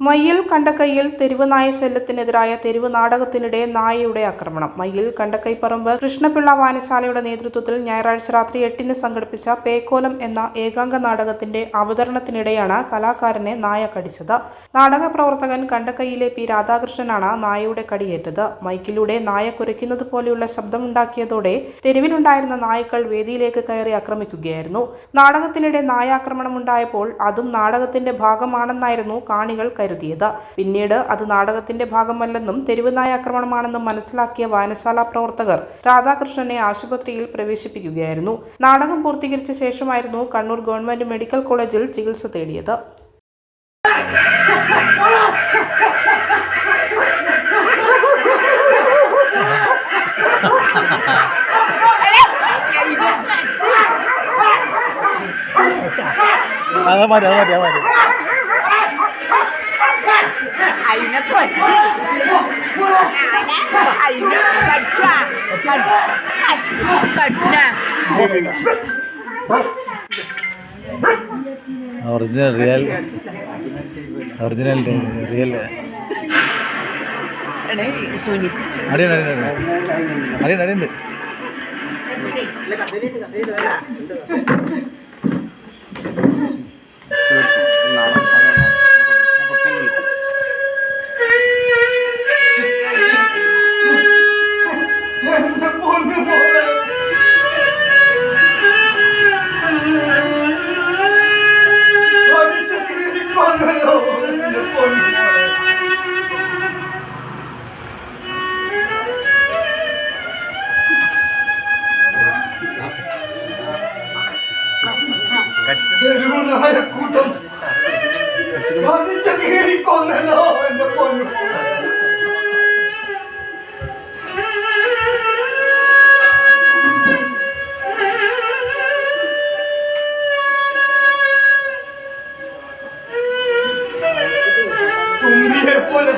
മയ്യിൽ കണ്ടക്കൈയിൽ തെരുവ് നായ ശല്യത്തിനെതിരായ തെരുവ് നാടകത്തിനിടെ നായയുടെ ആക്രമണം. മയ്യിൽ കണ്ടക്കൈപ്പറമ്പ് കൃഷ്ണപിള്ള വായനശാലയുടെ നേതൃത്വത്തിൽ ഞായറാഴ്ച രാത്രി എട്ടിന് സംഘടിപ്പിച്ച പേക്കോലം എന്ന ഏകാംഗ നാടകത്തിന്റെ അവതരണത്തിനിടെയാണ് കലാകാരനെ നായ കടിച്ചത്. നാടക പ്രവർത്തകൻ കണ്ടക്കൈയിലെ പി രാധാകൃഷ്ണനാണ് നായയുടെ കടിയേറ്റത്. മൈക്കിലൂടെ നായ കുരയ്ക്കുന്നത് പോലെയുള്ള ശബ്ദമുണ്ടാക്കിയതോടെ തെരുവിലുണ്ടായിരുന്ന നായ്ക്കൾ വേദിയിലേക്ക് കയറി ആക്രമിക്കുകയായിരുന്നു. നാടകത്തിനിടെ നായാക്രമണം ഉണ്ടായപ്പോൾ അതും നാടകത്തിന്റെ ഭാഗമാണെന്നായിരുന്നു കാണികൾ കരുതിയത്. പിന്നീട് അത് നാടകത്തിന്റെ ഭാഗമല്ലെന്നും തെരുവുനായ ആക്രമണമാണെന്നും മനസ്സിലാക്കിയ വായനശാല പ്രവർത്തകർ രാധാകൃഷ്ണനെ ആശുപത്രിയിൽ പ്രവേശിപ്പിക്കുകയായിരുന്നു. നാടകം പൂർത്തീകരിച്ച ശേഷമായിരുന്നു കണ്ണൂർ ഗവൺമെന്റ് മെഡിക്കൽ കോളേജിൽ ചികിത്സ തേടിയത്. അത് മതി അത് മതി അത് മതി. അതിനെ തൊട്ടി. അതിനെ കടിച്ചാ കടിച്ചാ. ഒറിജിനൽ റിയൽ ഒറിജിനൽ റിയൽ അടിയുണ്ട് അടിയുണ്ട് അടിയുണ്ട് അടിയുണ്ട് കൂട്ടം കീറിക്കൊന്നല്ലോ എന്റെ പൊന്നു പോലെ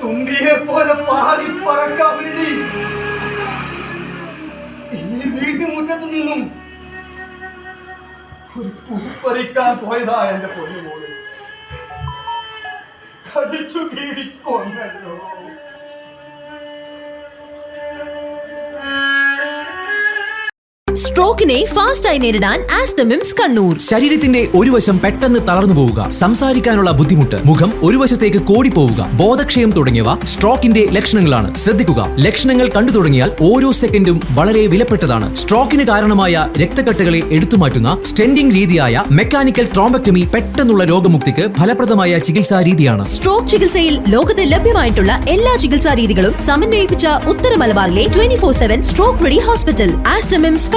തുമ്പിയെ പോലെ പാറി പറക്കാൻ വേണ്ടി ഈ വീട്ടുമുറ്റത്ത് നിന്നും ഒരു പൂപ്പറിക്കാൻ പോയതാ എന്റെ പൊന്നു മോൾ കടിച്ചു കീറിക്കൊന്നല്ലോ സ്ട്രോക്കിനെ ഫാസ്റ്റായി നേരിടാൻ ആസ്റ്റമിംസ് കണ്ണൂർ. ശരീരത്തിന്റെ ഒരു വശം പെട്ടെന്ന് തളർന്നു പോവുക സംസാരിക്കാനുള്ള ബുദ്ധിമുട്ട് മുഖം ഒരു വശത്തേക്ക് കോടിപ്പോവുക ബോധക്ഷയം തുടങ്ങിയവ സ്ട്രോക്കിന്റെ ലക്ഷണങ്ങളാണ്. ശ്രദ്ധിക്കുക ലക്ഷണങ്ങൾ കണ്ടു തുടങ്ങിയാൽ ഓരോ സെക്കൻഡും വളരെ വിലപ്പെട്ടതാണ്. സ്ട്രോക്കിന് കാരണമായ രക്തക്കെട്ടുകളെ എടുത്തുമാറ്റുന്ന സ്റ്റെൻഡിംഗ് രീതിയായ മെക്കാനിക്കൽ ട്രോംബക്ടമി പെട്ടെന്നുള്ള രോഗമുക്തിക്ക് ഫലപ്രദമായ ചികിത്സാ രീതിയാണ്. സ്ട്രോക്ക് ചികിത്സയിൽ ലോകത്ത് ലഭ്യമായിട്ടുള്ള എല്ലാ ചികിത്സാ രീതികളും സമന്വയിപ്പിച്ച ഉത്തര മലബാറിലെ twenty four seven stroke ready hospital Aster MIMS